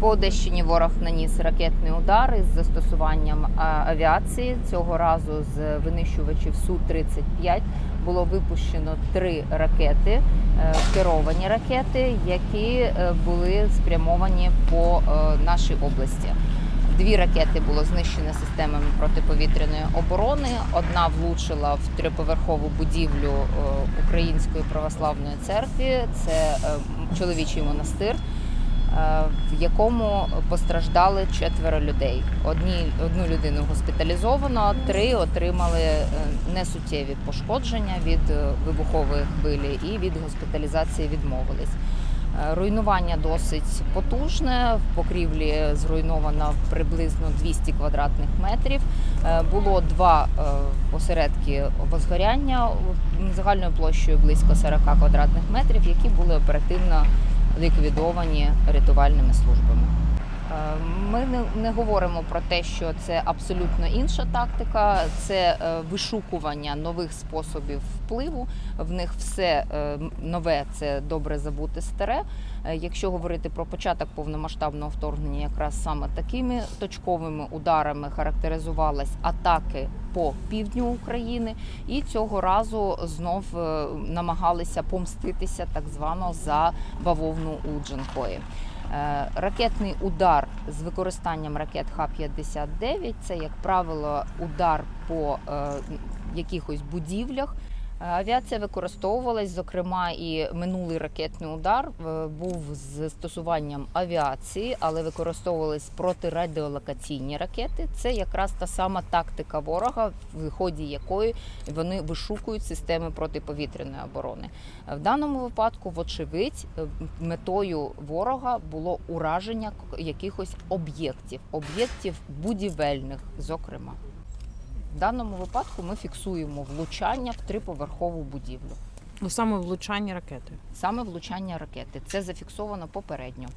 По Одещині ворог наніс ракетний удар із застосуванням авіації. Цього разу з винищувачів Су-35 було випущено три ракети, е, керовані ракети, які е, були спрямовані по е, нашій області. Дві ракети було знищено системами протиповітряної оборони. Одна влучила в триповерхову будівлю Української православної церкви. Це чоловічий монастир, в якому постраждали четверо людей. Одні одну людину госпіталізовано, три отримали е, несуттєві пошкодження від е, вибухової хвилі і від госпіталізації відмовились. Е, Руйнування досить потужне. В покрівлі зруйновано приблизно 200 квадратних метрів. Е, Було два е, осередки возгоряння загальною площею близько 40 квадратних метрів, які були оперативно ліквідовані рятувальними службами. Е, Ми не, говоримо про те, що це абсолютно інша тактика, це е, вишукування нових способів впливу. В них все е, нове це добре забути старе. Якщо говорити про початок повномасштабного вторгнення, якраз саме такими точковими ударами характеризувались атаки по півдню України, і цього разу знов е, намагалися помститися так звано за бавовну у Джанкої. Е, Ракетний удар з використанням ракет Х-59 це, як правило, удар по е, якихось будівлях. Е, Авіація використовувалась, зокрема, і минулий ракетний удар е, був з застосуванням авіації, але використовувались протирадіолокаційні ракети. Це якраз та сама тактика ворога, в ході якої вони вишукують системи протиповітряної оборони. В даному випадку, вочевидь, е, метою ворога було ураження якихось об'єктів, об'єктів будівельних, зокрема. В даному випадку ми фіксуємо влучання в триповерхову будівлю. Ну, саме влучання ракети. Саме влучання ракети. Це зафіксовано попередньо.